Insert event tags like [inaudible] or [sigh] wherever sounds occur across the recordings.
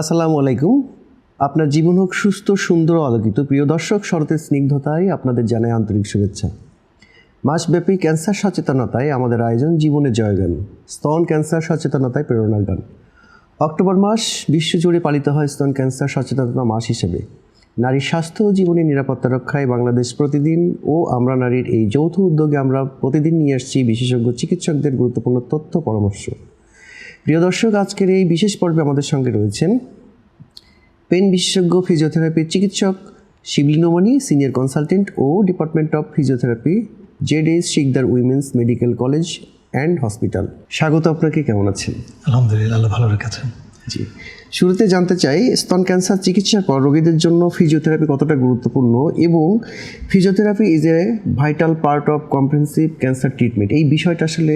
আসসালামু আলাইকুম। আপনার জীবন হোক সুস্থ, সুন্দর আলোকিত। প্রিয় দর্শক, শরতের স্নিগ্ধতায় আপনাদের জানাই আন্তরিক শুভেচ্ছা। মাসব্যাপী ক্যান্সার সচেতনতায় আমাদের আয়োজন জীবনের জয়গান স্তন ক্যান্সার সচেতনতায় প্রেরণার গান। অক্টোবর মাস বিশ্বজুড়ে পালিত হয় স্তন ক্যান্সার সচেতনতা মাস হিসেবে। নারীর স্বাস্থ্য ও জীবনের নিরাপত্তা রক্ষায় বাংলাদেশ প্রতিদিন ও আমরা নারীর এই যৌথ উদ্যোগে আমরা প্রতিদিন নিয়ে আসছি বিশেষজ্ঞ চিকিৎসকদের গুরুত্বপূর্ণ তথ্য পরামর্শ। প্রিয় দর্শক আজকের এই বিশেষ পর্বে আমাদের সঙ্গে রয়েছেন পেন বিশেষজ্ঞ ফিজিওথেরাপির চিকিৎসক Shiblinomoni senior consultant O department of physiotherapy Z S Sikder women's medical college and hospital স্বাগত আপনাকে কেমন আছেন? আলহামদুলিল্লাহ আল্লাহ ভালো রেখেছেন জি। শুরুতে জানতে চাই স্তন ক্যান্সার চিকিৎসার পর রোগীদের জন্য ফিজিওথেরাপি কতটা গুরুত্বপূর্ণ এবং physiotherapy is a vital part of comprehensive cancer treatment এই বিষয়টা আসলে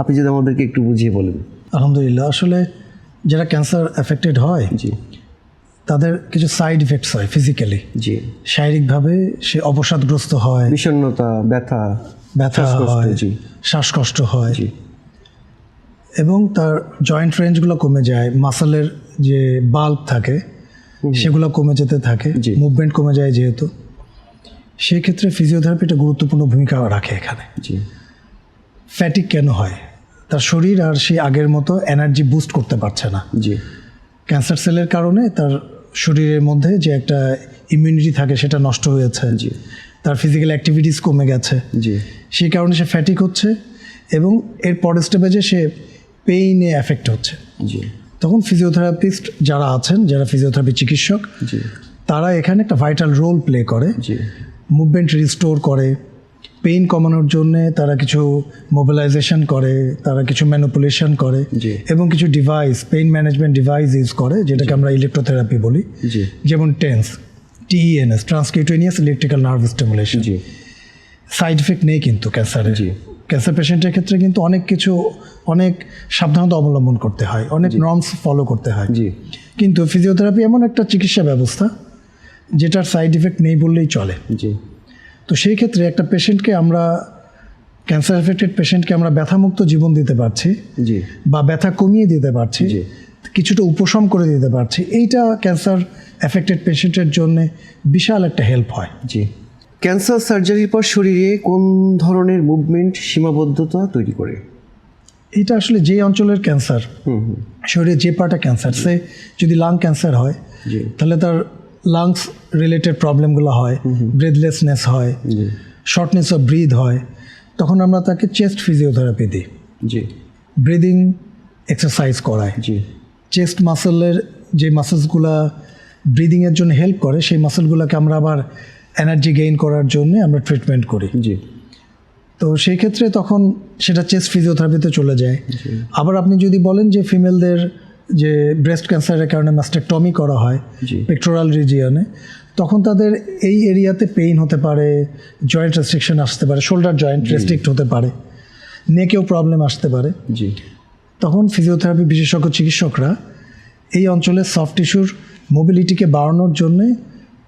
আপনি যদি আমাদেরকে একটু বুঝিয়ে বলেন। আলহামদুলিল্লাহ। আসলে যারা ক্যান্সার এফেক্টেড হয় জি। তাদের কিছু সাইড ইফেক্টস হয় ফিজিক্যালি জি। শারীরিকভাবে সে অবসাদগ্রস্ত হয়। বিষণ্ণতা ব্যথা ব্যথা হয় জি। শ্বাসকষ্ট হয়। জি। এবং তার জয়েন্ট রেঞ্জগুলো কমে যায় মাসেলের যে বাল্ব থাকে সেগুলো কমে যেতে থাকে। মুভমেন্ট কমে যায় যেহেতু। সেই ক্ষেত্রে ফিজিওথেরাপি একটা গুরুত্বপূর্ণ ভূমিকা রাখে এখানে। জি। ফ্যাটিক কেন হয়? তার শরীর আর সেই আগের মতো এনার্জি বুস্ট করতে পারছে না। জি। ক্যান্সার সেলের কারণে তার শরীরের মধ্যে যে একটা ইমিউনিটি থাকে সেটা নষ্ট হয়েছে। জি। তার ফিজিক্যাল অ্যাক্টিভিটিস কমে গেছে। জি। সেই কারণে সে ফ্যাটিক হচ্ছে এবং এর পরের স্টেপে সে পেইনে এফেক্ট হচ্ছে। জি। তখন ফিজিওথেরাপিস্ট যারা আছেন যারা ফিজিওথেরাপি চিকিৎসক জি। তারা এখানে একটা ভাইটাল রোল প্লে করে। জি। মুভমেন্ট রিস্টোর করে। পেইন কমানোর জন্যে তারা কিছু মোবিলাইজেশন করে তারা কিছু ম্যানুপুলেশন করে এবং কিছু device pain management device use করে যেটাকে আমরা ইলেকট্রোথেরাপি বলি জি। যেমন TENS TNS transcutaneous electrical nerve stimulation জি। সাইড এফেক্ট নেই কিন্তু ক্যান্সারে জি। ক্যান্সার পেশেন্টের ক্ষেত্রে কিন্তু অনেক কিছু অনেক সাবধানতা অবলম্বন করতে হয় অনেক নর্মস ফলো করতে হয়। জি। কিন্তু ফিজিওথেরাপি এমন একটা চিকিৎসা ব্যবস্থা যেটার সাইড এফেক্ট নেই বললেই চলে। জি। তো সেই ক্ষেত্রে একটা পেশেন্টকে আমরা ক্যান্সার এফেক্টেড পেশেন্টকে আমরা ব্যথামুক্ত জীবন দিতে পারছি জি। বা ব্যথা কমিয়ে দিতে পারছি জি। কিছুটা উপশম করে দিতে পারছি। এইটা ক্যান্সার এফেক্টেড পেশেন্টের জন্য বিশাল একটা হেল্প হয়। জি। ক্যান্সার সার্জারির পর শরীরে কোন ধরনের মুভমেন্ট সীমাবদ্ধতা তৈরি করে? এটা আসলে যে অঞ্চলের ক্যান্সার শরীরে যে পাটা ক্যান্সার সে যদি লাং ক্যান্সার হয় তাহলে তার লাংস রিলেটেড প্রবলেমগুলো হয় ব্রেথলেসনেস হয় শর্টনেস অফ ব্রিথ হয় তখন আমরা তাকে চেস্ট ফিজিওথেরাপি দিই। জি। ব্রিদিং এক্সারসাইজ করায়। জি। চেস্ট মাসেলের যে মাসেলসগুলো ব্রিদিংয়ের জন্য হেল্প করে সেই মাসেলগুলোকে আমরা আবার এনার্জি গেইন করার জন্য আমরা ট্রিটমেন্ট করি। জি। তো সেই ক্ষেত্রে তখন সেটা চেস্ট ফিজিওথেরাপিতে চলে যায়। আবার আপনি যদি বলেন যে ফিমেলদের যে ব্রেস্ট ক্যান্সারের কারণে মাস্টেকটমি করা হয়। পেক্টোরাল রিজিয়নে তখন তাদের এই এরিয়াতে পেইন হতে পারে জয়েন্ট রেস্ট্রিকশন আসতে পারে শোল্ডার জয়েন্ট রেস্ট্রিক্ট হতে পারে নেকেও প্রবলেম আসতে পারে। জি। তখন ফিজিওথেরাপি বিশেষজ্ঞ চিকিৎসকরা এই অঞ্চলের সফট টিস্যুর মোবিলিটিকে বাড়ানোর জন্যে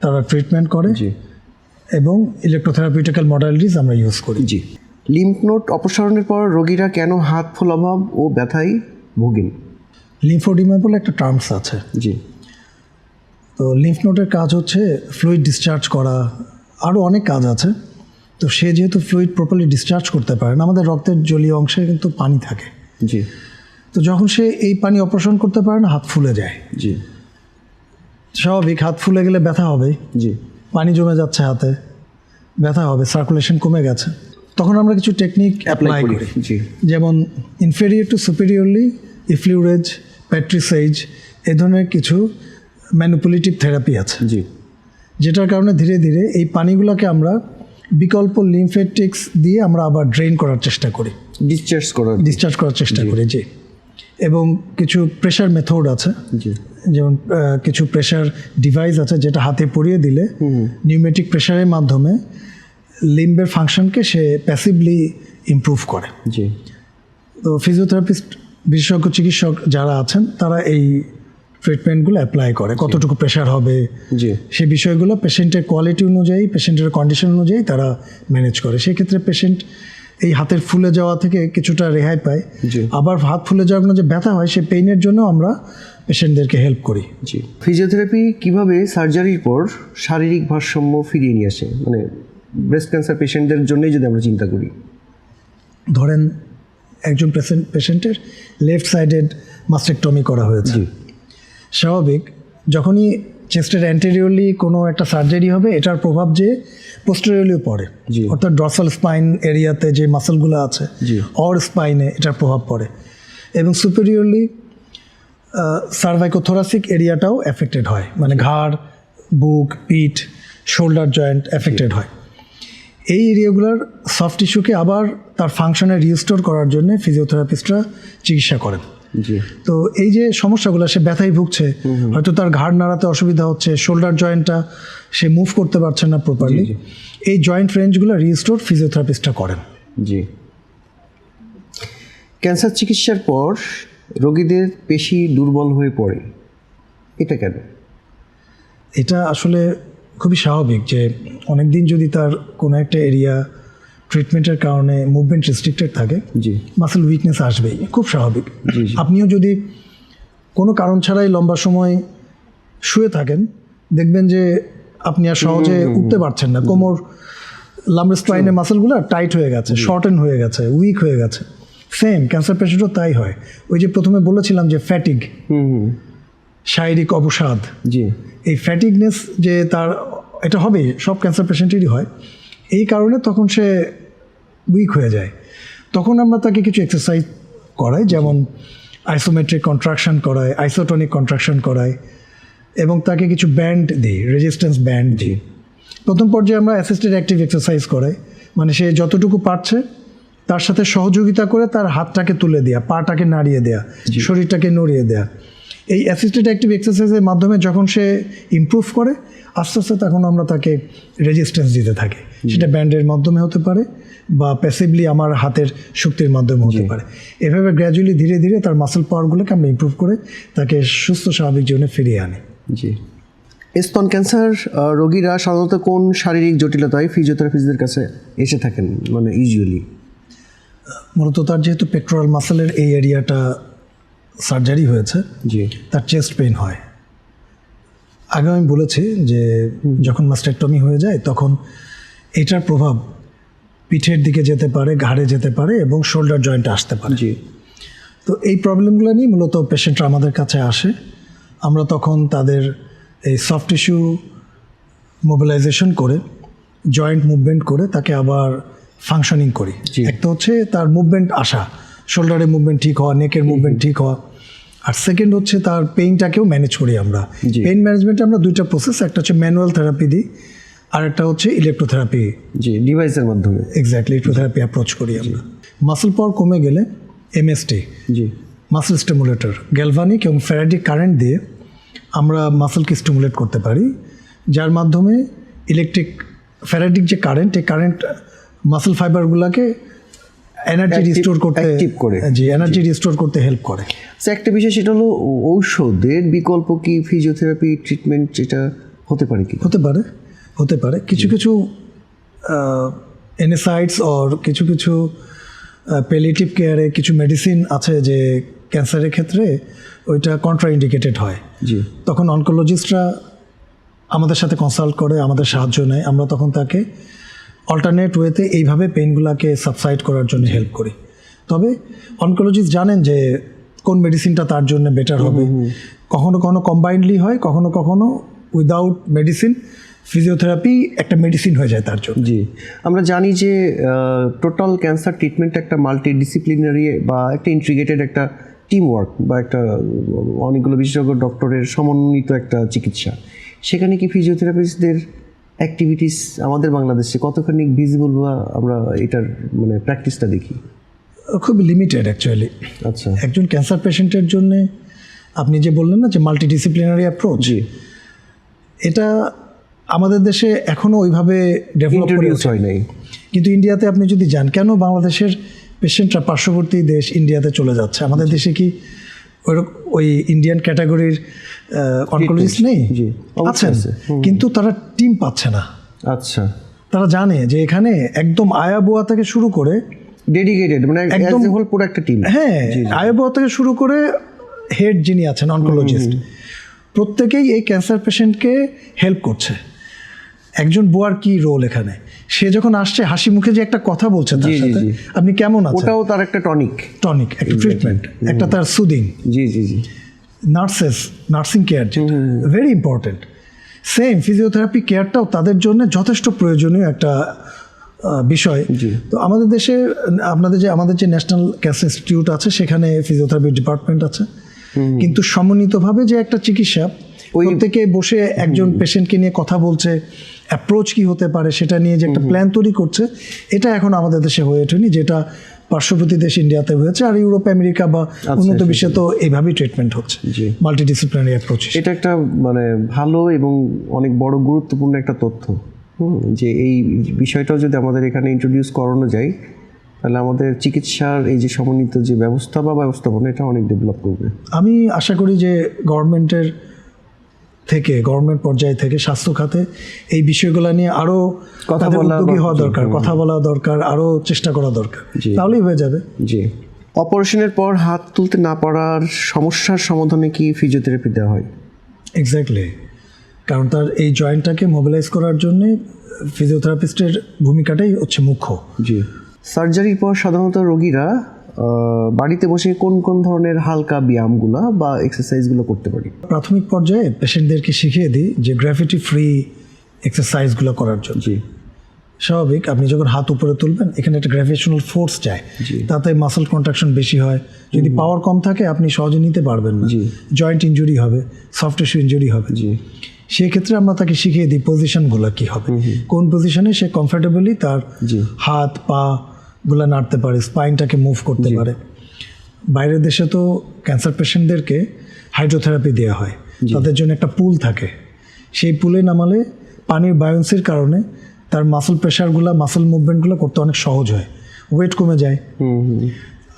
তারা ট্রিটমেন্ট করে জি। এবং ইলেকট্রোথেরাপিউটিক্যাল মডালিটিস আমরা ইউজ করি। জি। লিম্ফ নোট অপসারণের পর রোগীরা কেন হাত ফোলাভাব ও ব্যথায় ভোগেন? লিম্ফোডিমা বলে একটা টার্মস আছে। জি। তো লিম্ফ নোটের কাজ হচ্ছে ফ্লুইড ডিসচার্জ করা। আরও অনেক কাজ আছে। তো সে যেহেতু ফ্লুইড প্রপারলি ডিসচার্জ করতে পারে না আমাদের রক্তের জলীয় অংশে কিন্তু পানি থাকে। জি। তো যখন সে এই পানি অপারেশন করতে পারে না হাত ফুলে যায়। জি। স্বাভাবিক হাত ফুলে গেলে ব্যথা হবে জি। পানি জমে যাচ্ছে হাতে ব্যথা হবে সার্কুলেশন কমে গেছে। তখন আমরা কিছু টেকনিক অ্যাপ্লাই করি যেমন ইনফেরিয়র টু সুপিরিয়রলি ইফ্লিউরেজ প্যাট্রিসাইজ এ ধরনের কিছু ম্যানুপুলেটিভ থেরাপি আছে। জি। যেটার কারণে ধীরে ধীরে এই পানিগুলোকে আমরা বিকল্প লিমফেটিক্স দিয়ে আমরা আবার ড্রেন করার চেষ্টা করি। ডিসচার্জ করার ডিসচার্জ করার চেষ্টা করি জি। এবং কিছু প্রেশার মেথড আছে। জি। যেমন কিছু প্রেশার ডিভাইস আছে যেটা হাতে পরিয়ে দিলে নিউমেটিক প্রেশারের মাধ্যমে লিম্বের ফাংশনকে সে প্যাসিভলি ইমপ্রুভ করে। জি। তো ফিজিওথেরাপিস্ট বিশেষজ্ঞ চিকিৎসক যারা আছেন তারা এই ট্রিটমেন্টগুলো অ্যাপ্লাই করে। কতটুকু প্রেশার হবে জি। সে বিষয়গুলো পেশেন্টের কোয়ালিটি অনুযায়ী পেশেন্টের কন্ডিশন অনুযায়ী তারা ম্যানেজ করে। সেক্ষেত্রে পেশেন্ট এই হাতের ফুলে যাওয়া থেকে কিছুটা রেহাই পায়। আবার হাত ফুলে যাওয়ার জন্য যে ব্যথা হয় সেই পেইনের জন্য আমরা পেশেন্টদেরকে হেল্প করি। জি। ফিজিওথেরাপি কীভাবে সার্জারির পর শারীরিক ভারসাম্য ফিরিয়ে নিয়ে আসে? মানে ব্রেস্ট ক্যান্সার পেশেন্টদের জন্যই যদি আমরা চিন্তা করি। ধরেন একজন পেশেন্ট পেশেন্টের লেফট সাইডেড মাস্টেকটমি করা হয়েছে। স্বাভাবিক যখনই চেস্টের অ্যান্টেরিয়রলি কোনো একটা সার্জারি হবে এটার প্রভাব যে পোস্টেরিয়রলিও পড়ে। অর্থাৎ ড্রসাল স্পাইন এরিয়াতে যে মাসেলগুলো আছে। অর স্পাইনে এটার প্রভাব পড়ে। এবং সুপেরিয়রলি সার্ভাইকোথোরাসিক এরিয়াটাও এফেক্টেড হয়। মানে ঘাড় বুক পিঠ শোল্ডার জয়েন্ট এফেক্টেড হয়। এই এরিয়াগুলোর সফট টিস্যুকে আবার তার ফাংশনে রিস্টোর করার জন্য ফিজিওথেরাপিস্টরা চিকিৎসা করেন। জি। তো এই যে সমস্যাগুলো সে ব্যথায় ভুগছে হয়তো তার ঘাড় নাড়াতে অসুবিধা হচ্ছে শোল্ডার জয়েন্টটা সে মুভ করতে পারছে না প্রপারলি এই জয়েন্ট রেঞ্জগুলো রিস্টোর ফিজিওথেরাপিস্টরা করেন। জি। ক্যান্সার চিকিৎসার পর রোগীদের পেশি দুর্বল হয়ে পড়ে। এটা কেন? এটা আসলে খুবই স্বাভাবিক যে অনেক দিন যদি তার কোনো একটা এরিয়া ট্রিটমেন্টের কারণে মুভমেন্ট রেস্ট্রিক্টেড থাকে জি। মাসেল উইকনেস আসবেই খুব স্বাভাবিক। আপনিও যদি কোনো কারণ ছাড়াই লম্বা সময় শুয়ে থাকেন দেখবেন যে আপনি আর সহজে উঠতে পারছেন না। কোমর লাম্বার স্পাইনের মাসেলগুলো টাইট হয়ে গেছে শর্টেন হয়ে গেছে উইক হয়ে গেছে। সেম ক্যান্সার পেশেন্টও তাই হয়। ওই যে প্রথমে বলেছিলাম যে ফ্যাটিক শারীরিক অবসাদ জি। এই ফ্যাটিকনেস যে তার এটা হবে সব ক্যান্সার পেশেন্টেরই হয়। এই কারণে তখন সে উইক হয়ে যায়। তখন আমরা তাকে কিছু এক্সারসাইজ করাই যেমন আইসোমেট্রিক কন্ট্রাকশন করায় আইসোটনিক কন্ট্রাকশন করায় এবং তাকে কিছু ব্যান্ড দিই রেজিস্ট্যান্স ব্যান্ড দিই। প্রথম পর্যায়ে আমরা অ্যাসিস্টেড অ্যাক্টিভ এক্সারসাইজ করাই মানে সে যতটুকু পারছে তার সাথে সহযোগিতা করে তার হাতটাকে তুলে দেওয়া পাটাকে নাড়িয়ে দেওয়া শরীরটাকে নড়িয়ে দেওয়া এই অ্যাসিস্টেড অ্যাক্টিভ এক্সারসাইজের মাধ্যমে যখন সে ইমপ্রুভ করে আস্তে আস্তে তখন আমরা তাকে রেজিস্ট্যান্স দিতে থাকি। সেটা ব্যান্ডের মাধ্যমে হতে পারে বা প্যাসিভলি আমার হাতের শক্তির মাধ্যমে হতে পারে। এভাবে গ্র্যাজুয়ালি ধীরে ধীরে তার মাসেল পাওয়ারগুলোকে আমরা ইমপ্রুভ করে তাকে সুস্থ স্বাভাবিক জীবনে ফিরিয়ে আনি। জি। স্তন ক্যান্সার রোগীরা সাধারণত কোন শারীরিক জটিলতায় ফিজিওথেরাপিস্টদের কাছে এসে থাকেন মানে ইউজুয়ালি মূলত তার যেহেতু পেট্রোল মাসেলের এই এরিয়াটা সার্জারি হয়েছে জি। তার চেস্ট পেইন হয়। আগে আমি বলেছি যে যখন মাস্টেকটমি হয়ে যায় তখন এটার প্রভাব পিঠের দিকে যেতে পারে ঘাড়ে যেতে পারে এবং শোল্ডার জয়েন্টে আসতে পারে। জি। তো এই প্রবলেমগুলো নিয়ে মূলত পেশেন্টরা আমাদের কাছে আসে। আমরা তখন তাদের এই সফট টিস্যু মোবিলাইজেশন করে জয়েন্ট মুভমেন্ট করে তাকে আবার ফাংশনিং করি। একটা হচ্ছে তার মুভমেন্ট আসা শোল্ডারের মুভমেন্ট ঠিক হওয়া নেকের মুভমেন্ট ঠিক হওয়া। আর সেকেন্ড হচ্ছে তার পেইনটাকেও ম্যানেজ করি আমরা। পেইন ম্যানেজমেন্টে আমরা দুইটা প্রসেস একটা হচ্ছে ম্যানুয়াল থেরাপি দিই আর একটা হচ্ছে ইলেকট্রোথেরাপি জি ডিভাইসের মাধ্যমে। এক্স্যাক্টলি ইলেকট্রোথেরাপি অ্যাপ্রোচ করি আমরা। মাসেল পাওয়ার কমে গেলে এমএসটি জি। মাসেল স্টিমুলেটর গ্যালভানিক এবং ফ্যারাডিক কারেন্ট দিয়ে আমরা মাসেলকে স্টিমুলেট করতে পারি যার মাধ্যমে ইলেকট্রিক ফ্যারাডিক যে কারেন্ট এই কারেন্ট মাসেল ফাইবারগুলোকে এনার্জি রিস্টোর করতে active করে। জি এনার্জি রিস্টোর করতে হেল্প করে। একটা বিষয় সেটা হলো ঔষধের বিকল্প কি ফিজিওথেরাপি ট্রিটমেন্ট এটা হতে পারে কি? হতে পারে হতে পারে। কিছু কিছু এনএসাইডস অর কিছু কিছু পেলিটিভ কেয়ারে কিছু মেডিসিন আছে যে ক্যান্সারের ক্ষেত্রে ওইটা কন্ট্রা ইন্ডিকেটেড হয়। জি। তখন অনকোলজিস্টরা আমাদের সাথে কনসাল্ট করে আমাদের সাহায্য নেয়। আমরা তখন তাকে অল্টারনেট ওয়েতে এইভাবে পেইনগুলোকে সাবসাইড করার জন্য হেল্প করি। তবে অনকোলজিস্ট জানেন যে কোন মেডিসিনটা তার জন্য বেটার হবে। কখনো কখনো কম্বাইন্ডলি হয় কখনো কখনো উইদাউট মেডিসিন ফিজিওথেরাপি একটা মেডিসিন হয়ে যায় তার জন্য। জি। আমরা জানি যে টোটাল ক্যান্সার ট্রিটমেন্ট একটা মাল্টি ডিসিপ্লিনারি বা একটা ইন্ট্রিগেটেড একটা টিম ওয়ার্ক বা একটা অনেকগুলো বিশেষজ্ঞ ডক্টরের সমন্বিত একটা চিকিৎসা। সেখানে কি ফিজিওথেরাপিস্টদের অ্যাক্টিভিটিস আমাদের বাংলাদেশে কতখানি ভিজিবল বা আমরা এটার মানে প্র্যাকটিসটা দেখি? খুব লিমিটেড অ্যাকচুয়ালি আচ্ছা। একজন ক্যান্সার পেশেন্টের জন্য আপনি যে বললেন না যে মাল্টি ডিসিপ্লিনারি অ্যাপ্রোচ এটা আমাদের দেশে এখনও ওইভাবে ডেভেলপ। হয় নাই। কিন্তু ইন্ডিয়াতে আপনি যদি যান কেন বাংলাদেশের পেশেন্টরা পার্শ্ববর্তী দেশ ইন্ডিয়াতে চলে যাচ্ছে? আমাদের দেশে কি ওই ইন্ডিয়ান ক্যাটাগরির অনকোলজিস্ট নেই? আছেন? কিন্তু তারা টিম পাচ্ছে না। আচ্ছা। তারা জানে যে এখানে একদম আয়া বোয়া থেকে শুরু করে ডেডিকেটেড মানে একদম- হোল পুরো একটা টিম হ্যাঁ আয়ুর্বেদ থেকে শুরু করে হেড যিনি আছেন অনকোলজিস্ট প্রত্যেকেই এই ক্যান্সার পেশেন্টকে হেল্প করছে। একজন বুয়ার কি রোল এখানে? সে যখন আসছে হাসি মুখে যে একটা কথা বলছে তার সাথে আপনি কেমন আছেন? ওটাও তার একটা টনিক টনিক একটা ট্রিটমেন্ট একটা তার সুদিং জি জি জি। নার্সেস নার্সিং কেয়ার যেটা ভেরি ইম্পর্টেন্ট সেম ফিজিওথেরাপি কেয়ারটাও তাদের জন্য যথেষ্ট প্রয়োজনীয় একটা বিষয়। তো আমাদের দেশে আপনাদের যে আমাদের যে ন্যাশনাল ক্যান্সার ইনস্টিটিউট আছে সেখানে ফিজিওথেরাপি ডিপার্টমেন্ট আছে। কিন্তু সমন্বিতভাবে যে একটা চিকিৎসা ওই- থেকে বসে একজন পেশেন্টকে নিয়ে কথা বলছে অ্যাপ্রোচ কি হতে পারে সেটা নিয়ে যে একটা প্ল্যান তৈরি করছে এটা এখন আমাদের দেশে হয়ে ওঠেনি যেটা পার্শ্ববর্তী দেশ ইন্ডিয়াতে হয়েছে আর ইউরোপ আমেরিকা বা উন্নত বিশ্বে তো এইভাবেই ট্রিটমেন্ট হচ্ছে আচ্ছা। মাল্টিডিসিপ্লিনারি অ্যাপ্রোচ এটা একটা মানে ভালো এবং অনেক বড় গুরুত্বপূর্ণ একটা তথ্য হুম, যে এই বিষয়টাও যদি আমাদের এখানে ইন্ট্রোডিউস করানো যায় তাহলে আমাদের চিকিৎসার এই যে সমন্বিত যে ব্যবস্থা বা ব্যবস্থাপনা এটা অনেক ডেভেলপ করবে। আমি আশা করি যে গভর্নমেন্টের থেকে গভর্নমেন্ট পর্যায় থেকে স্বাস্থ্য খাতে এই বিষয়গুলো নিয়ে আরও কথা বলা উদ্যোগী হওয়া দরকার। কথা বলা দরকার আরও চেষ্টা করা দরকার। তাহলেই হয়ে যাবে। জি। অপারেশনের পর হাত তুলতে না পারার সমস্যার সমাধানে কি ফিজিওথেরাপি দেওয়া হয়? এক্স্যাক্টলি কারণ তার এই জয়েন্টটাকে মোবিলাইজ করার জন্য ফিজিওথেরাপিস্টের ভূমিকাটাই হচ্ছে মুখ্য। জি। সার্জারির পর সাধারণত রোগীরা বাড়িতে বসে কোন কোন ধরনের হালকা ব্যায়ামগুলো বা এক্সারসাইজগুলো করতে পারি? প্রাথমিক পর্যায়ে পেশেন্টদেরকে শিখিয়ে দিই যে গ্র্যাভিটি ফ্রি এক্সারসাইজগুলো করার জন্য। জি। স্বাভাবিক আপনি যখন হাত উপরে তুলবেন এখানে একটা গ্র্যাভিটেশনাল ফোর্স যায়। তাতে মাসল কন্ট্রাকশন বেশি হয়। যদি পাওয়ার কম থাকে আপনি সহজে নিতে পারবেন না। জি। জয়েন্ট ইঞ্জুরি হবে সফট টিস্যু ইঞ্জুরি হবে। জি। সেই ক্ষেত্রে আমরা তাকে শিখিয়ে দিই পজিশনগুলো কি হবে। কোন পজিশনে সে কমফোর্টেবলি তার। হাত পা গুলো নাড়তে পারে স্পাইনটাকে মুভ করতে পারে। বাইরের দেশে তো ক্যান্সার পেশেন্টদেরকে হাইড্রোথেরাপি দেওয়া হয়। তাদের জন্য একটা পুল থাকে। সেই পুলে নামালে পানির বায়োন্সির কারণে তার মাসল প্রেশারগুলো মাসল মুভমেন্টগুলো করতে অনেক সহজ হয়। ওয়েট কমে যায়।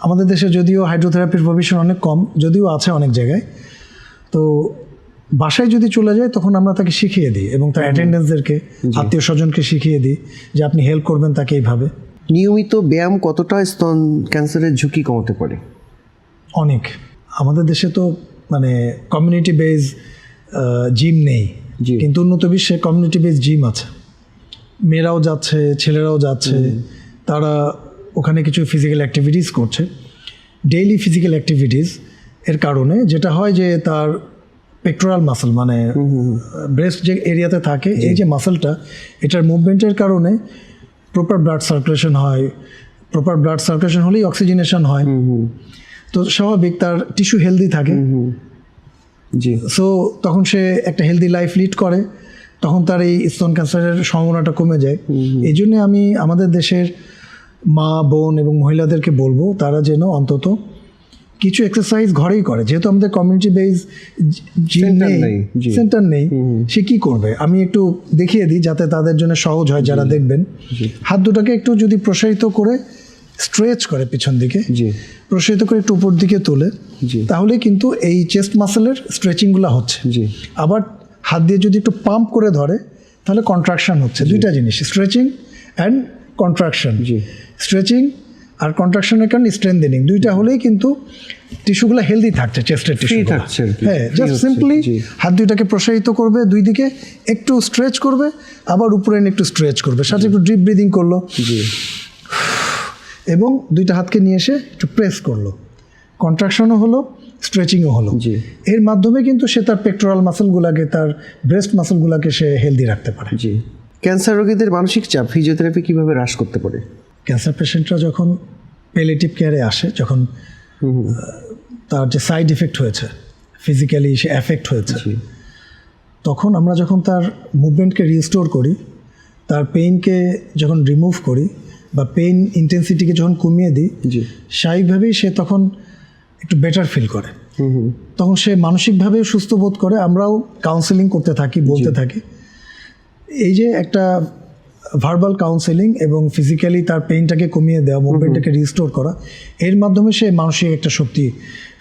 আমাদের দেশে যদিও হাইড্রোথেরাপির প্রভিশন অনেক কম যদিও আছে অনেক জায়গায়। তো বাসায় যদি চলে যায় তখন আমরা তাকে শিখিয়ে দিই এবং তার অ্যাটেন্ডেন্সদেরকে আত্মীয় স্বজনকে শিখিয়ে দিই যে আপনি হেল্প করবেন তাকে এইভাবে। নিয়মিত ব্যায়াম কতটা স্তন ক্যান্সারের ঝুঁকি কমাতে পারে? অনেক। আমাদের দেশে তো মানে কমিউনিটি বেজ জিম নেই। কিন্তু উন্নত বিশ্বে কমিউনিটি বেজ জিম আছে। মেয়েরাও যাচ্ছে ছেলেরাও যাচ্ছে। তারা ওখানে কিছু ফিজিক্যাল অ্যাক্টিভিটিস করছে। ডেইলি ফিজিক্যাল অ্যাক্টিভিটিস এর কারণে যেটা হয় যে তার পেক্টোরাল মাসল মানে ব্রেস্ট যে এরিয়াতে থাকে এই যে মাসলটা এটার মুভমেন্টের কারণে প্রপার ব্লাড সার্কুলেশন হয় প্রপার ব্লাড সার্কুলেশন হলেই অক্সিজেনেশন হয়। তো স্বাভাবিক তার টিস্যু হেলদি থাকে। জি। সো তখন সে একটা হেলদি লাইফ লিড করে তখন তার এই স্তন ক্যান্সারের সম্ভাবনাটা কমে যায়। এই জন্যে আমি আমাদের দেশের মা বোন এবং মহিলাদেরকে বলব তারা যেন অন্তত কিছু এক্সারসাইজ ঘরেই করে। যেহেতু আমাদের কমিউনিটি বেস জিম নেই। সেন্টার নেই সে কি করবে? আমি একটু দেখিয়ে দিই যাতে তাদের জন্য সহজ হয় যারা দেখবেন। হাত দুটাকে একটু যদি প্রসারিত করে স্ট্রেচ করে পিছন দিকে জি। প্রসারিত করে একটু উপর দিকে তোলে জি। তাহলে কিন্তু এই চেস্ট মাসেলের স্ট্রেচিংগুলো হচ্ছে। জি। আবার হাত দিয়ে যদি একটু পাম্প করে ধরে তাহলে কন্ট্রাকশন হচ্ছে। দুইটা জিনিস স্ট্রেচিং অ্যান্ড কন্ট্রাকশন জি। স্ট্রেচিং আর কন্ট্রাকশনের কারণে স্ট্রেন্থেনিং দুইটা হলেই কিন্তু টিস্যুগুলো হেলদি থাকছে চেস্টের টিস্যু থাকছে হ্যাঁ জাস্ট সিম্পলি হাত দুইটাকে প্রসারিত করবে দুই দিকে একটু স্ট্রেচ করবে আবার উপরে একটু স্ট্রেচ করবে। সাথে একটু ডিপ ব্রিদিং করল। জি। এবং দুইটা হাতকে নিয়ে এসে একটু প্রেস করল। কন্ট্রাকশনও হলো স্ট্রেচিংও হলো। জি। এর মাধ্যমে কিন্তু সে তার পেক্টোরাল মাসলগুলোকে তার ব্রেস্ট মাসলগুলোকে সে হেলদি রাখতে পারে। জি। ক্যান্সার রোগীদের মানসিক চাপ ফিজিওথেরাপি কীভাবে হ্রাস করতে পারে? ক্যান্সার পেশেন্টরা যখন পেলেটিভ কেয়ারে আসে যখন তার যে সাইড ইফেক্ট হয়েছে ফিজিক্যালি সে এফেক্ট হয়েছে তখন আমরা যখন তার মুভমেন্টকে রিস্টোর করি তার পেইনকে যখন রিমুভ করি বা পেইন ইন্টেন্সিটিকে যখন কমিয়ে দিই স্বাভাবিকভাবেই সে তখন একটু বেটার ফিল করে। তখন সে মানসিকভাবেও সুস্থ বোধ করে আমরাও কাউন্সেলিং করতে থাকি বলতে থাকি। এই যে একটা ভার্বাল কাউন্সেলিং এবং ফিজিক্যালি তার পেইনটাকে কমিয়ে দেওয়া মুভমেন্টটাকে রিস্টোর করা এর মাধ্যমে সে মানসিক একটা শক্তি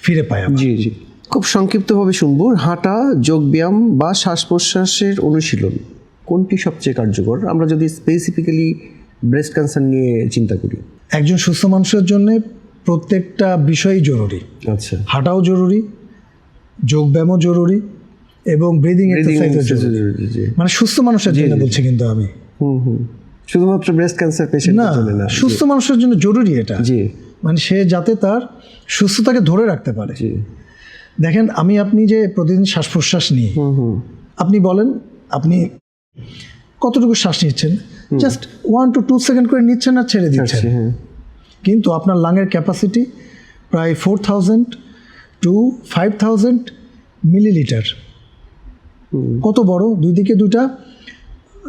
ফিরে পায় জি জি। খুব সংক্ষিপ্তভাবে শুনব হাঁটা যোগব্যায়াম বা শ্বাস প্রশ্বাসের অনুশীলন কোনটি সবচেয়ে কার্যকর? আমরা যদি স্পেসিফিক্যালি ব্রেস্ট ক্যান্সার নিয়ে চিন্তা করি। একজন সুস্থ মানুষের জন্য প্রত্যেকটা বিষয়ই জরুরি। আচ্ছা। হাঁটাও জরুরি যোগব্যায়ামও জরুরি এবং ব্রিদিং এক্সারসাইজও জরুরি। মানে সুস্থ মানুষের জন্য বলছি কিন্তু আমি। হুম হুম। শুধুমাত্র ব্রেস্ট ক্যান্সার পেশেন্ট না সুস্থ মানুষের জন্য জরুরি এটা। জি। মানে সে যাতে তার সুস্থতাকে ধরে রাখতে পারে। জি। দেখেন আমি আপনি যে প্রতিদিন শ্বাস প্রশ্বাস নিই আপনি বলেন আপনি কতটুকু শ্বাস নিচ্ছেন? Just one two two second করে নিচ্ছেন আর ছেড়ে দিচ্ছেন। আচ্ছা, হ্যাঁ। কিন্তু আপনার লাঙের ক্যাপাসিটি প্রায় four thousand to five thousand millilitre কত বড়? দুই দিকে দুইটা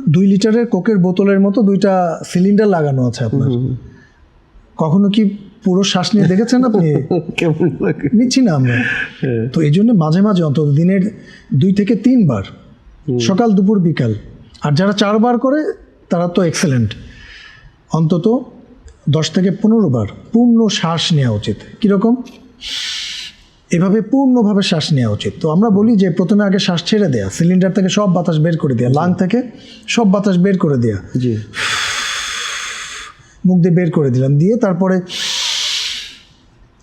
দুই লিটারের কোকের বোতলের মতো দুইটা সিলিন্ডার লাগানো আছে আপনার। কখনো কি পুরো শ্বাস নিয়ে দেখেছেন আপনি? [laughs] কেমন নিচ্ছি না আমরা। হ্যাঁ। তো এই জন্য মাঝে মাঝে অন্তত দিনের দুই থেকে তিনবার সকাল দুপুর বিকাল। আর যারা চারবার করে তারা তো এক্সেলেন্ট অন্তত দশ থেকে পনেরো বার পূর্ণ শ্বাস নেওয়া উচিত। কীরকম? এভাবে পূর্ণভাবে শ্বাস নেওয়া উচিত। তো আমরা বলি যে প্রথমে আগে শ্বাস ছেড়ে দেয়া সিলিন্ডার থেকে সব বাতাস বের করে দেয়া লাং থেকে সব বাতাস বের করে দেয়া। জি। মুখ দিয়ে বের করে দিলাম দিয়ে তারপরে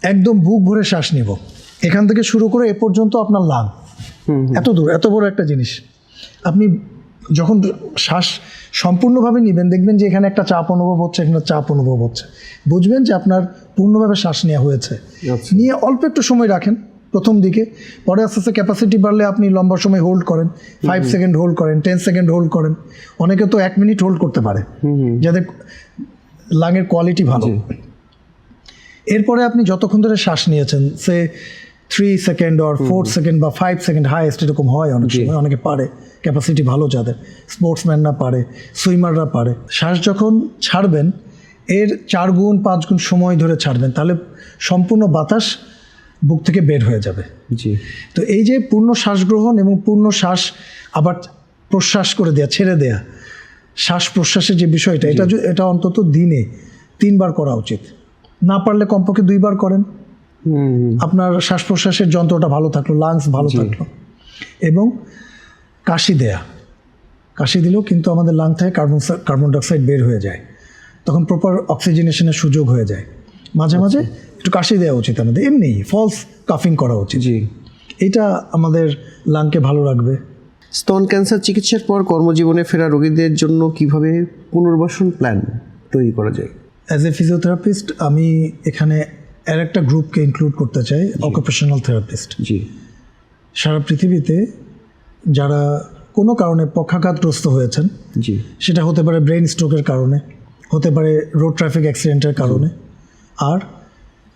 একদম বুক ভরে শ্বাস নিব। এখান থেকে শুরু করে এ পর্যন্ত আপনার লাং। হুম। এত দূর এত বড় একটা জিনিস। আপনি যখন শ্বাস সম্পূর্ণভাবে নেবেন। দেখবেন যে এখানে একটা চাপ অনুভব হচ্ছে এখানে চাপ অনুভব হচ্ছে। বুঝবেন যে আপনার পূর্ণভাবে শ্বাস নেওয়া হয়েছে। আচ্ছা। নিয়ে অল্প একটু সময় রাখেন প্রথম দিকে। পরে আস্তে আস্তে ক্যাপাসিটি বাড়লে আপনি লম্বা সময় হোল্ড করেন। ফাইভ সেকেন্ড হোল্ড করেন টেন সেকেন্ড হোল্ড করেন। অনেকে তো এক মিনিট হোল্ড করতে পারে। যাদের লাঙের কোয়ালিটি ভালো। এরপরে আপনি যতক্ষণ ধরে শ্বাস নিয়েছেন সে three second or four second বা ফাইভ সেকেন্ড হাইয়েস্ট এরকম হয় অনেক সময় অনেকে পারে। ক্যাপাসিটি ভালো যাদের। স্পোর্টসম্যানরা পারে সুইমাররা পারে। শ্বাস যখন ছাড়বেন এর চার গুণ পাঁচ গুণ সময় ধরে ছাড়বেন তাহলে সম্পূর্ণ বাতাস বুক থেকে বের হয়ে যাবে। জি। তো এই যে পূর্ণ শ্বাস গ্রহণ এবং পূর্ণ শ্বাস আবার প্রশ্বাস করে দেয়া ছেড়ে দেয়া শ্বাস প্রশ্বাসের যে বিষয়টা এটা এটা অন্তত দিনে তিনবার করা উচিত। না পারলে কমপক্ষে দুইবার করেন। আপনার শ্বাস প্রশ্বাসের যন্ত্রটা ভালো থাকল লাংস ভালো থাকল। এবং কাশি দেয়া। কাশি দিলেও কিন্তু আমাদের লাং থেকে কার্বন কার্বন ডাইঅক্সাইড বের হয়ে যায়। তখন প্রপার অক্সিজেনেশনের সুযোগ হয়ে যায়। মাঝে মাঝে একটু কাশি দেওয়া উচিত আমাদের। এমনি ফলস কাফিং করা উচিত। জি। এটা আমাদের লাংকে ভালো রাখবে। স্তন ক্যান্সার চিকিৎসার পর কর্মজীবনে ফেরা রোগীদের জন্য কীভাবে পুনর্বাসন প্ল্যান তৈরি করা যায়? অ্যাজ এ ফিজিওথেরাপিস্ট আমি এখানে আর একটা গ্রুপকে ইনক্লুড করতে চাই অকুপেশনাল থেরাপিস্ট জি। সারা পৃথিবীতে যারা কোনো কারণে পক্ষাঘাতগ্রস্ত হয়েছেন জি। সেটা হতে পারে ব্রেন স্ট্রোকের কারণে হতে পারে রোড ট্রাফিক অ্যাক্সিডেন্টের কারণে আর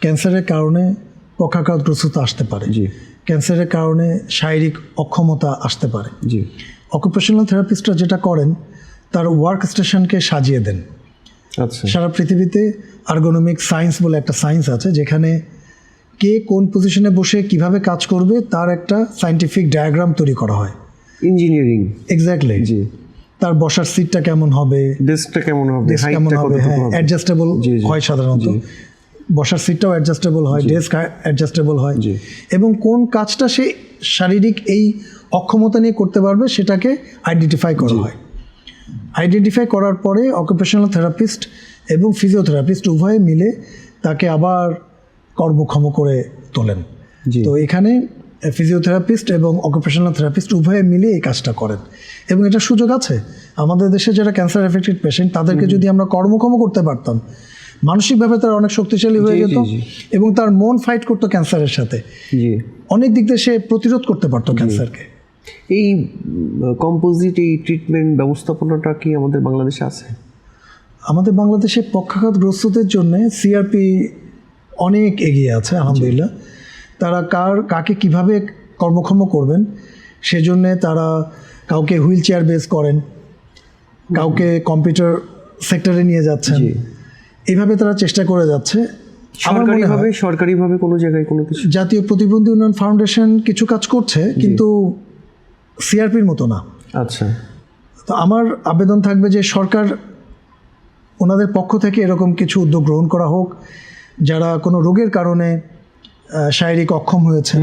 ক্যান্সারের কারণে পক্ষাঘাতগ্রস্ততা আসতে পারে। জি। ক্যান্সারের কারণে শারীরিক অক্ষমতা আসতে পারে। জি। অকুপেশনাল থেরাপিস্টরা যেটা করেন তার ওয়ার্ক স্টেশনকে সাজিয়ে দেন। আচ্ছা। সারা পৃথিবীতে আর্গোনমিক সায়েন্স বলে একটা সায়েন্স আছে যেখানে কে কোন পজিশনে বসে কীভাবে কাজ করবে তার একটা সায়েন্টিফিক ডায়াগ্রাম তৈরি করা হয়। ইঞ্জিনিয়ারিং এক্স্যাক্টলি জি। তার বসার সিটটা কেমন হবে? ডেস্কটা কেমন হবে? কেমন হাইটটা হবে? হবে অ্যাডজাস্টেবল। হয় সাধারণত। বসার সিটটাও অ্যাডজাস্টেবল হয় ডেস্ক অ্যাডজাস্টেবল হয়। জি। এবং কোন কাজটা সে শারীরিক এই অক্ষমতা নিয়ে করতে পারবে সেটাকে আইডেন্টিফাই করা হয়। আইডেন্টিফাই করার পরে অকুপেশনাল থেরাপিস্ট এবং ফিজিওথেরাপিস্ট উভয়ে মিলে তাকে আবার কর্মক্ষম করে তোলেন। তো এখানে ফিজিওথেরাপিস্ট এবং অকুপেশনাল থেরাপিস্ট উভয়ে মিলে এই কাজটা করেন। এবং এটা সুযোগ আছে। আমাদের দেশে যারা ক্যান্সার এফেক্টেড পেশেন্ট তাদেরকে যদি আমরা কর্মক্ষম করতে পারতাম মানসিকভাবে তার অনেক শক্তিশালী হয়ে যেত। এবং তার মন ফাইট করতো ক্যান্সারের সাথে। অনেক দিক দিয়ে সে প্রতিরোধ করতে পারতো ক্যান্সারকে এই কম্পোজিট এই ট্রিটমেন্ট ব্যবস্থাপনাটা কি আমাদের বাংলাদেশে আছে? আমাদের বাংলাদেশে পক্ষাঘাত পক্ষাঘাতগ্রস্তদের জন্য সিআরপি অনেক এগিয়ে আছে আলহামদুলিল্লাহ। তারা কার কাকে কীভাবে কর্মক্ষম করবেন সেজন্যে তারা কাউকে হুইল চেয়ার বেস করেন কাউকে কম্পিউটার সেক্টরে নিয়ে যাচ্ছেন। এইভাবে তারা চেষ্টা করে যাচ্ছে। সরকারিভাবে সরকারিভাবে কোনো জায়গায় কোনো কিছু? জাতীয় প্রতিবন্ধী উন্নয়ন ফাউন্ডেশন কিছু কাজ করছে কিন্তু সিআরপির মতো না। আচ্ছা। তো আমার আবেদন থাকবে যে সরকার ওনাদের পক্ষ থেকে এরকম কিছু উদ্যোগ গ্রহণ করা হোক যারা কোনো রোগের কারণে শারীরিক অক্ষম হয়েছেন।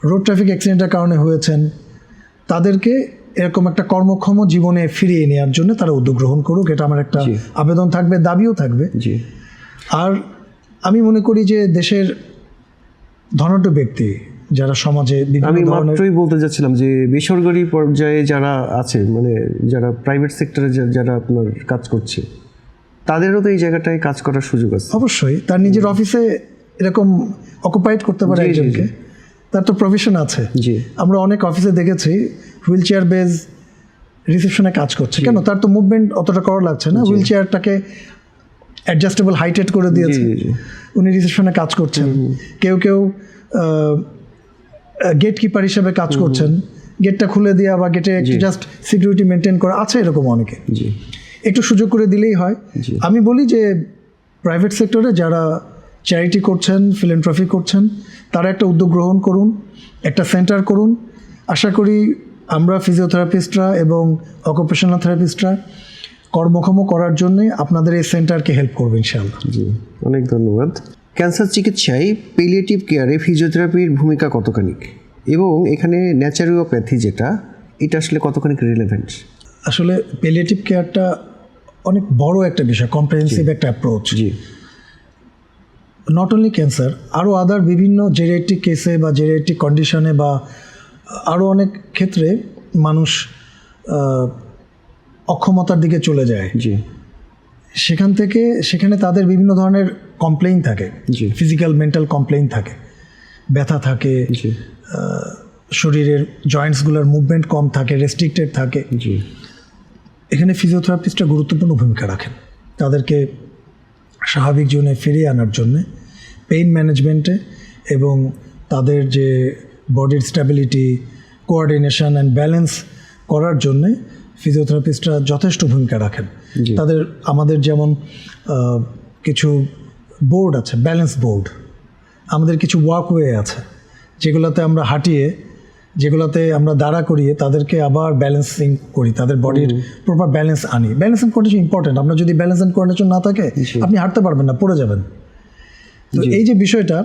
রোড ট্রাফিক অ্যাক্সিডেন্টের কারণে হয়েছেন তাদেরকে এরকম একটা কর্মক্ষম জীবনে ফিরিয়ে নেওয়ার জন্য তারা উদ্যোগ গ্রহণ করুক এটা আমার একটা আবেদন থাকবে দাবিও থাকবে। আর আমি মনে করি যে দেশের ধনাঢ্য ব্যক্তি যারা সমাজে আমি বিভিন্ন ধরনের মাত্রই বলতে যাচ্ছিলাম যে বেসরকারি পর্যায়ে যারা আছে মানে যারা প্রাইভেট সেক্টরে যারা আপনার কাজ করছে তাদেরও তো এই জায়গাটায় কাজ করার সুযোগ আছে। অবশ্যই। তার নিজের অফিসে এরকম অকুপাইড করতে পারে একজনকে। তার তো প্রফেশন আছে। জি। আমরা অনেক অফিসে দেখেছি হুইল চেয়ার বেজ রিসেপশনে কাজ করছে। কেন? তার তো মুভমেন্ট অতটা করা লাগছে না। হুইল চেয়ারটাকে অ্যাডজাস্টেবল হাইটেড করে দিয়েছে। উনি রিসেপশনে কাজ করছেন। কেউ কেউ গেট কিপার হিসেবে কাজ করছেন। গেটটা খুলে দেওয়া বা গেটে জাস্ট সিকিউরিটি মেনটেন করা আছে এরকম অনেকে। জি। একটু সুযোগ করে দিলেই হয়। আমি বলি যে প্রাইভেট সেক্টরে যারা চ্যারিটি করছেন ফিলেন্ট্রফি করছেন তারা একটা উদ্যোগ গ্রহণ করুন একটা সেন্টার করুন। আশা করি আমরা ফিজিওথেরাপিস্টরা এবং অকুপেশনাল থেরাপিস্টরা কর্মক্ষম করার জন্যে আপনাদের এই সেন্টারকে হেল্প করবে ইনশাআল্লাহ। জি অনেক ধন্যবাদ। ক্যান্সার চিকিৎসায় পেলিয়েটিভ কেয়ারে ফিজিওথেরাপির ভূমিকা কতখানি এবং এখানে ন্যাচারোপ্যাথি যেটা এটা আসলে কতখানি রিলেভেন্ট আসলে পেলিয়েটিভ কেয়ারটা অনেক বড় একটা বিষয় কম্প্রিহেন্সিভ একটা অ্যাপ্রোচ জি। নট অনলি ক্যান্সার আরও আদার বিভিন্ন জেরিয়াট্রিক কেসে বা জেরিয়াট্রিক কন্ডিশনে বা আরও অনেক ক্ষেত্রে মানুষ অক্ষমতার দিকে চলে যায়। জি। সেখান থেকে সেখানে তাদের বিভিন্ন ধরনের কমপ্লেইন থাকে। জি। ফিজিক্যাল মেন্টাল কমপ্লেইন থাকে। ব্যথা থাকে। শরীরের জয়েন্টসগুলোর মুভমেন্ট কম থাকে রেস্ট্রিক্টেড থাকে। জি। এখানে ফিজিওথেরাপিস্টরা গুরুত্বপূর্ণ ভূমিকা রাখেন। তাদেরকে স্বাভাবিক জীবনে ফিরিয়ে আনার জন্যে পেইন ম্যানেজমেন্টে এবং তাদের যে বডির স্ট্যাবিলিটি কোঅর্ডিনেশন অ্যান্ড ব্যালেন্স করার জন্যে ফিজিওথেরাপিস্টরা যথেষ্ট ভূমিকা রাখেন। তাদের আমাদের যেমন কিছু বোর্ড আছে ব্যালেন্স বোর্ড। আমাদের কিছু ওয়াকওয়ে আছে যেগুলোতে আমরা হাঁটিয়ে যেগুলোতে আমরা দাঁড়া করিয়ে তাদেরকে আবার ব্যালেন্সিং করি তাদের বডির প্রপার ব্যালেন্স আনি। ব্যালেন্স কোঅর্ডিনেশন ইম্পর্টেন্ট আপনার যদি ব্যালেন্স অ্যান্ড কোঅর্ডিনেশন না থাকে আপনি হাঁটতে পারবেন না পড়ে যাবেন। তো এই যে বিষয়টা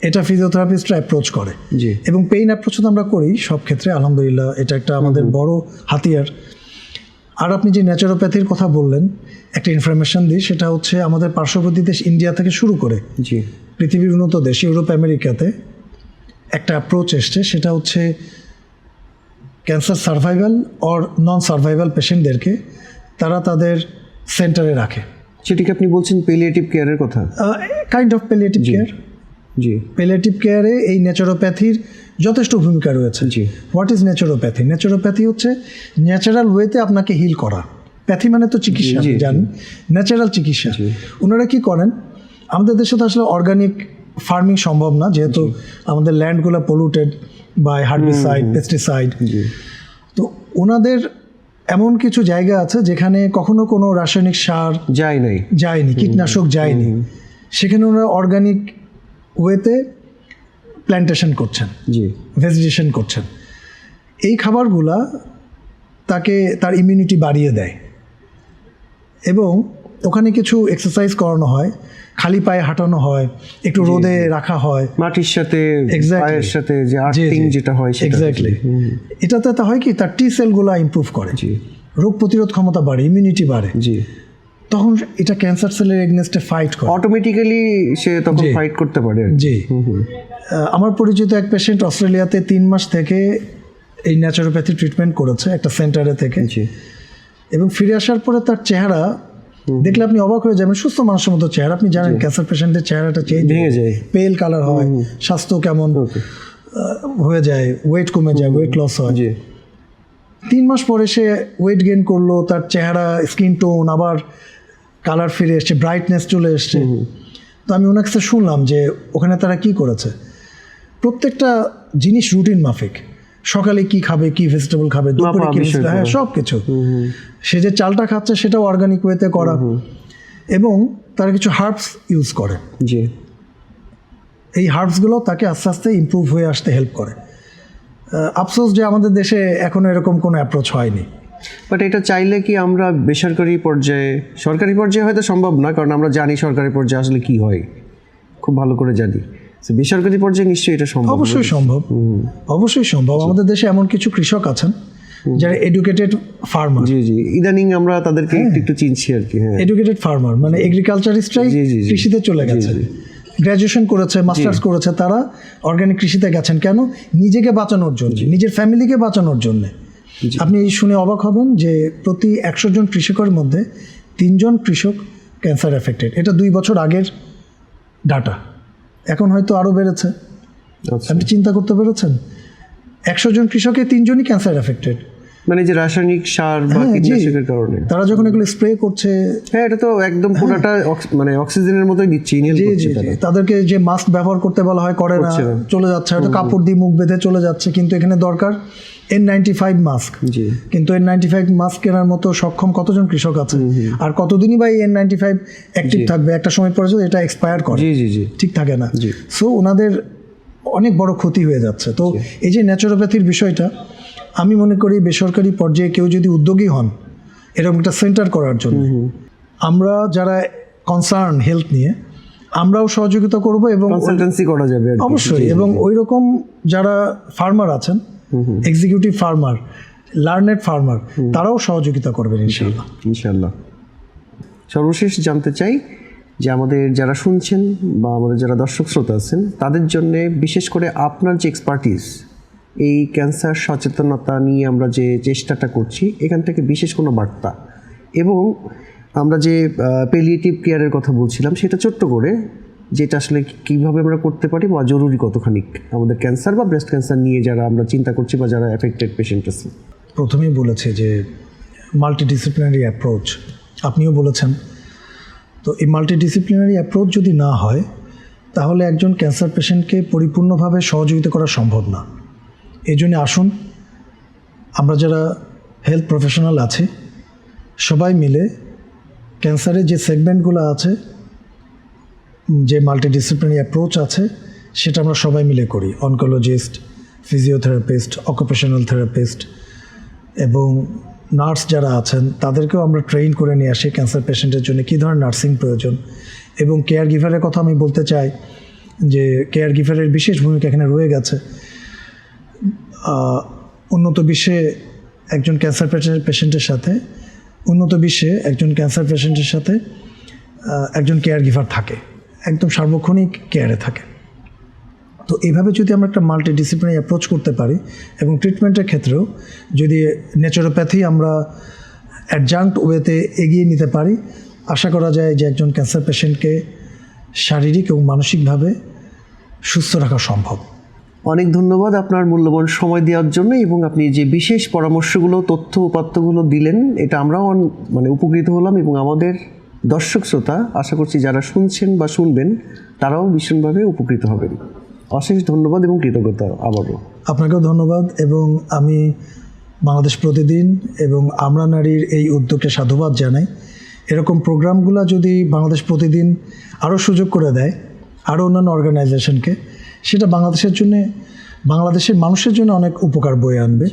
এটা ফিজিওথেরাপিস্টরা অ্যাপ্রোচ করে। জি। এবং পেইন অ্যাপ্রোচ তো আমরা করি সব ক্ষেত্রে আলহামদুলিল্লাহ এটা একটা আমাদের বড় হাতিয়ার। আর আপনি যে ন্যাচারোপ্যাথির কথা বললেন একটা ইনফরমেশন দিই সেটা হচ্ছে আমাদের পার্শ্ববর্তী দেশ ইন্ডিয়া থেকে শুরু করে। জি। পৃথিবীর উন্নত দেশ ইউরোপ আমেরিকাতে একটা অ্যাপ্রোচ এসছে সেটা হচ্ছে cancer survival or non survival পেশেন্টদেরকে তারা তাদের সেন্টারে রাখে। সেটিকে আপনি বলছেন পেলিয়েটিভ কেয়ারের কথা? কাইন্ড অফ পেলিয়েটিভ কেয়ার জি। পেলিয়েটিভ কেয়ারে এই ন্যাচারোপ্যাথির যথেষ্ট ভূমিকা রয়েছে। জি। হোয়াট ইজ ন্যাচারোপ্যাথি ন্যাচারোপ্যাথি হচ্ছে ন্যাচারাল ওয়েতে আপনাকে হিল করা। প্যাথি মানে তো চিকিৎসা জানেন। ন্যাচারাল চিকিৎসা। ওনারা কি করেন? আমাদের দেশে তো আসলে অর্গানিক ফার্মিং সম্ভব না যেহেতু আমাদের ল্যান্ডগুলো পলিউটেড বাই হার্বিসাইড পেস্টিসাইড তো ওনাদের এমন কিছু জায়গা আছে যেখানে কখনো কোনো রাসায়নিক সার যাই নাই। যায়নি কীটনাশক যায়নি। সেখানে ওনারা অর্গানিক ওয়েতে প্ল্যান্টেশন করছেন জি। ভেজিটেশন করছেন। এই খাবারগুলা তাকে তার ইমিউনিটি বাড়িয়ে দেয়। এবং ওখানে কিছু এক্সারসাইজ করানো হয়। খালি পায়ে হাঁটানো হয় একটু রোদে রাখা হয়। মাটির সাথে. পায়ের সাথে যে আর্টিং যেটা হয় এক্স্যাক্টলি এটাতে তা হয় কি তার টি সেলগুলো ইমপ্রুভ করে। জি। রোগ প্রতিরোধ ক্ষমতা বাড়ে ইমিউনিটি বাড়ে। জি। তখন এটা ক্যান্সার সেলের এগনেস্টে ফাইট করে। অটোমেটিক্যালি সে তখন ফাইট করতে পারে জি। আমার পরিচিত এক পেশেন্ট অস্ট্রেলিয়াতে তিন মাস থেকে এই ন্যাচারোপ্যাথি ট্রিটমেন্ট করেছে একটা সেন্টারে থেকে। এবং ফিরে আসার পরে তার চেহারা দেখলে আপনি অবাক হয়ে যাবেন সুস্থ মানুষের মতো চেহারা। আপনি জানেন ক্যান্সার পেশেন্টের চেহারাটা চেঞ্জ ভেঙে যায়। পেল কালার হয় স্বাস্থ্য কেমন হয়ে যায় ওয়েট কমে যায় ওয়েট লস হয়। জি। তিন মাস পরে সে ওয়েট গেইন করল তার চেহারা স্কিন টোন আবার কালার ফিরে এসছে ব্রাইটনেস চলে এসছে। তো আমি ওনার কাছে শুনলাম যে ওখানে তারা কি করেছে? প্রত্যেকটা জিনিস রুটিন মাফিক। সকালে কি খাবে কি ভেজিটেবল খাবে দুপুরে কি হ্যাঁ। সব কিছু সে যে চালটা খাচ্ছে সেটাও অর্গানিক ওয়েতে করা। এবং তারা কিছু হার্বস ইউজ করে। জি। এই হার্বসগুলো তাকে আস্তে আস্তে ইমপ্রুভ হয়ে আসতে হেল্প করে। আফসোস যে আমাদের দেশে এখনও এরকম কোনো অ্যাপ্রোচ হয়নি। বাট এটা চাইলে কি আমরা বেসরকারি পর্যায়ে সরকারি পর্যায়ে হয়তো সম্ভব না কারণ আমরা জানি সরকারি পর্যায়ে আসলে কি হয়। খুব ভালো করে জানি। বেসরকারি পর্যায়ে নিশ্চয়ই এটা সম্ভব অবশ্যই সম্ভব। অবশ্যই সম্ভব। আমাদের দেশে এমন কিছু কৃষক আছেন যারা এডুকেটেড ফার্মার জি জি। ইদানিং আমরা তাদেরকে একটু একটু চিনছি আর কি হ্যাঁ। এডুকেটেড ফার্মার মানে এগ্রিকালচারিস্টরাই। কৃষিতে চলে গেছে গ্র্যাজুয়েশন করেছে মাস্টার্স করেছে তারা অর্গানিক কৃষিতে গেছেন। কেন? নিজেকে বাঁচানোর জন্য নিজের ফ্যামিলিকে বাঁচানোর জন্য। আপনি শুনে অবাক হবেন যে প্রতি একশো জন কৃষকের মধ্যে তিনজন কৃষক ক্যান্সার এফেক্টেড এটা দুই বছর আগের ডাটা এখন হয়তো আরও বেড়েছে। আচ্ছা। আপনি চিন্তা করতে পেরেছেন? একশো জন কৃষকের তিনজনই ক্যান্সার এফেক্টেড মানে যে রাসায়নিক সার বা হ্যাঁ, কীটনাশকের কারণে। তারা যখন এগুলো স্প্রে করছে হ্যাঁ এটা তো একদম পুরোটা মানে অক্সিজেনের মতোই দিচ্ছে ইনহেল করছে। তাদেরকে যে মাস্ক ব্যবহার করতে বলা হয় করে না চলে যাচ্ছে। হয়তো কাপড় দিয়ে মুখ বেঁধে চলে যাচ্ছে কিন্তু এখানে দরকার এন নাইনটি ফাইভ মাস্ক কিন্তু এন নাইনটি ফাইভ মাস্ক কেনার মতো সক্ষম কতজন কৃষক আছে? আর কতদিনই বা এন নাইনটি ফাইভ অ্যাক্টিভ থাকবে? একটা সময় পরে এটা এক্সপায়ার করে ঠিক থাকে না। সো ওনাদের অনেক বড় ক্ষতি হয়ে যাচ্ছে। তো এই যে ন্যাচুরোপ্যাথির বিষয়টা আমি মনে করি বেসরকারি পর্যায়ে কেউ যদি উদ্যোগী হন এরকম একটা সেন্টার করার জন্য। আমরা যারা কনসার্ন হেলথ নিয়ে আমরাও সহযোগিতা করব এবং কনসালটেন্সি করা যাবে অবশ্যই এবং ওই রকম যারা ফার্মার আছেন এক্সিকিউটিভ ফার্মার লার্নেড ফার্মার তারাও সহযোগিতা করবেন ইনশাল্লাহ ইনশাল্লাহ। সর্বশেষ জানতে চাই যে আমাদের যারা শুনছেন বা আমাদের যারা দর্শক শ্রোতা আছেন তাদের জন্য বিশেষ করে আপনার যে এক্সপার্টিস এই ক্যান্সার সচেতনতা নিয়ে আমরা যে চেষ্টাটা করছি, এখান থেকে বিশেষ কোনো বার্তা। এবং আমরা যে পেলিয়েটিভ কেয়ারের কথা বলছিলাম, সেটা ছোট্ট করে, যেটা আসলে কীভাবে আমরা করতে পারি বা জরুরি কতখানি আমাদের ক্যান্সার বা ব্রেস্ট ক্যান্সার নিয়ে যারা আমরা চিন্তা করছি বা যারা এফেক্টেড পেশেন্ট আছে। প্রথমেই বলেছে যে মাল্টিডিসিপ্লিনারি অ্যাপ্রোচ আপনিও বলেছেন। তো এই মাল্টিডিসিপ্লিনারি অ্যাপ্রোচ যদি না হয়, তাহলে একজন ক্যান্সার পেশেন্টকে পরিপূর্ণভাবে সহযোগিতা করা সম্ভব না। এই আসুন, আমরা যারা হেলথ প্রফেশনাল আছি, সবাই মিলে ক্যান্সারের যে সেগমেন্টগুলো আছে, যে মাল্টিডিসিপ্লিনারি অ্যাপ্রোচ আছে, সেটা আমরা সবাই মিলে করি। অনকোলজিস্ট ফিজিওথেরাপিস্ট অকুপেশনাল থেরাপিস্ট এবং নার্স যারা আছেন, তাদেরকেও আমরা ট্রেন করে নিয়ে আসি ক্যান্সার পেশেন্টের জন্য কী ধরনের নার্সিং প্রয়োজন। এবং কেয়ার গিভারের কথা আমি বলতে চাই যে কেয়ার গিভারের বিশেষ ভূমিকা এখানে রয়ে গেছে। উন্নত বিশ্বে একজন ক্যান্সার পেশেন্টের সাথে, উন্নত বিশ্বে একজন ক্যান্সার পেশেন্টের সাথে একজন কেয়ার গিভার থাকে, একদম সার্বক্ষণিক কেয়ারে থাকে। তো এইভাবে যদি আমরা একটা মাল্টি ডিসিপ্লিনারি অ্যাপ্রোচ করতে পারি এবং ট্রিটমেন্টের ক্ষেত্রেও যদি ন্যাচুরোপ্যাথি আমরা অ্যাডজাঙ্ক্ট ওয়েতে এগিয়ে নিতে পারি, আশা করা যায় যে একজন ক্যান্সার পেশেন্টকে শারীরিক এবং মানসিকভাবে সুস্থ রাখা সম্ভব। অনেক ধন্যবাদ আপনার মূল্যবান সময় দেওয়ার জন্য এবং আপনি যে বিশেষ পরামর্শগুলো, তথ্য, উপাত্তগুলো দিলেন, এটা আমরাও মানে উপকৃত হলাম এবং আমাদের দর্শক শ্রোতা, আশা করছি যারা শুনছেন বা শুনবেন, তারাও ভীষণভাবে উপকৃত হবেন। অশেষ ধন্যবাদ এবং কৃতজ্ঞতা আবারও। আপনাকেও ধন্যবাদ এবং আমি বাংলাদেশ প্রতিদিন এবং আমরা নারীর এই উদ্যোগকে সাধুবাদ জানাই। এরকম প্রোগ্রামগুলো যদি বাংলাদেশ প্রতিদিন আরও সুযোগ করে দেয়, আরও অন্যান্য অর্গানাইজেশনকে সেটা বাংলাদেশের জন্য বাংলাদেশের মানুষের জন্য অনেক উপকার বয়ে আনবে।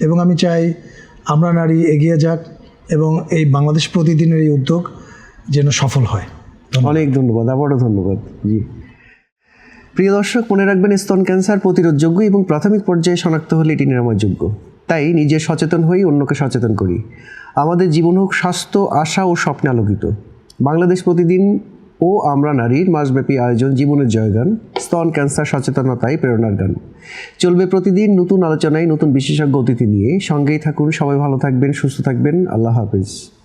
এবং আমি চাই আমরা নারী এগিয়ে যাক এবং এই বাংলাদেশ প্রতিদিনের এই উদ্যোগ যেন সফল হয়। অনেক ধন্যবাদ আবারও ধন্যবাদ। জি। প্রিয় দর্শক মনে রাখবেন স্তন ক্যান্সার প্রতিরোধযোগ্য এবং প্রাথমিক পর্যায়ে শনাক্ত হলে এটি নিরাময়যোগ্য। তাই নিজে সচেতন হই অন্যকে সচেতন করি। আমাদের জীবন হোক স্বাস্থ্য আশা ও স্বপ্নে আলোকিত। বাংলাদেশ প্রতিদিন ও আমরা নারীর মাসব্যাপী আয়োজন, জীবনের জয়গান, স্তন, ক্যান্সার, সচেতনতায় প্রেরণার গান। চলবে প্রতিদিন নতুন আলোচনায় নতুন বিশেষজ্ঞ অতিথি নিয়ে। সঙ্গেই থাকুন, সবাই ভালো থাকবেন, সুস্থ থাকবেন। আল্লাহ হাফিজ।